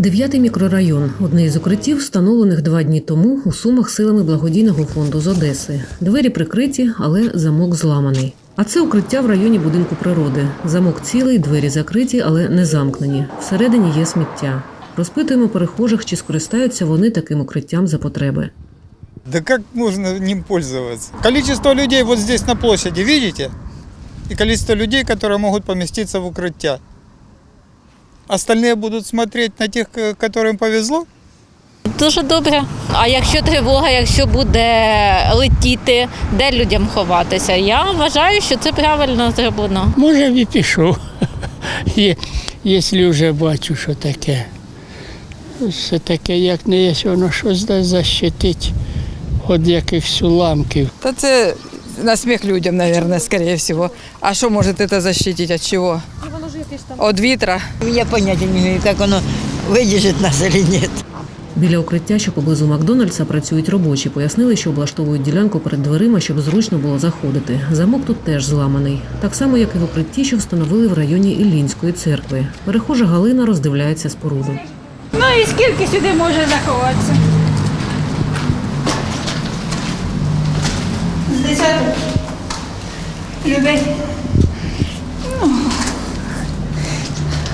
Дев'ятий мікрорайон одне із укриттів, встановлених два дні тому у сумах силами благодійного фонду з Одеси. Двері прикриті, але замок зламаний. А це укриття в районі будинку природи. Замок цілий, двері закриті, але не замкнені. Всередині є сміття. Розпитуємо перехожих, чи скористаються вони таким укриттям за потреби. Да как можно ним пользоваться? Количество людей вот здесь на площади, видите? И количество людей, которые могут поместиться в укрытия. Остальные будут смотреть на тех, к- которым повезло? Дуже добре. А якщо тривога, якщо буде летіти, де людям ховатися? Я вважаю, що це правильно зроблено. Може б і пішов, Є- якщо вже бачу, що таке. Все таке, як не є, воно щось дасть защитить від якихось уламків. Да це на смех людям, наверное, скорее всего. А что может это защитить от чего? От ветра. Я поняття не маю, як воно видержить нас чи ні. Біля укриття, що поблизу Макдональдса, працюють робочі. Пояснили, що облаштовують ділянку перед дверима, щоб зручно було заходити. Замок тут теж зламаний, так само, як і в укритті, що встановили в районі Іллінської церкви. Перехожа Галина роздивляється споруду. Ну і скільки сюди може заховатися? З десяток людей. Ну,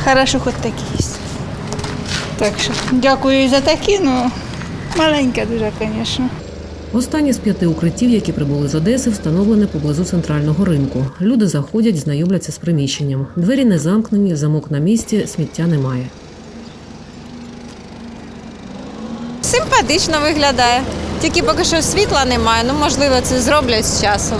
хорошо, хоч такі є. Так що дякую і за такі, ну маленька дуже, звісно. Останнє з п'яти укриттів, які прибули з Одеси, встановлене поблизу центрального ринку. Люди заходять, знайомляться з приміщенням. Двері не замкнені, замок на місці, сміття немає. Симпатично виглядає. Тільки поки що світла немає. Ну можливо, це зроблять з часом.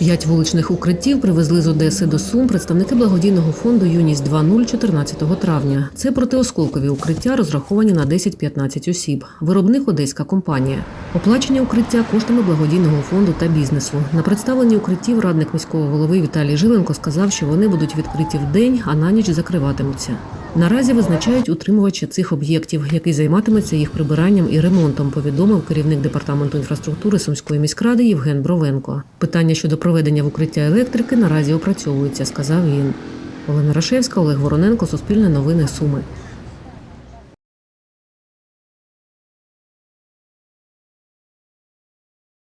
П'ять вуличних укриттів привезли з Одеси до Сум представники благодійного фонду Юність 2.0 14 травня. Це протиосколкові укриття, розраховані на 10-15 осіб. Виробник одеська компанія. Оплачені укриття коштами благодійного фонду та бізнесу. На представленні укриттів радник міського голови Віталій Жиленко сказав, що вони будуть відкриті в день, а на ніч закриватимуться. Наразі визначають утримувачі цих об'єктів, який займатиметься їх прибиранням і ремонтом, повідомив керівник департаменту інфраструктури Сумської міськради Євген Бровенко. Питання щодо проведення в укриття електрики наразі опрацьовується, сказав він. Олена Рашевська, Олег Вороненко, Суспільне новини Суми.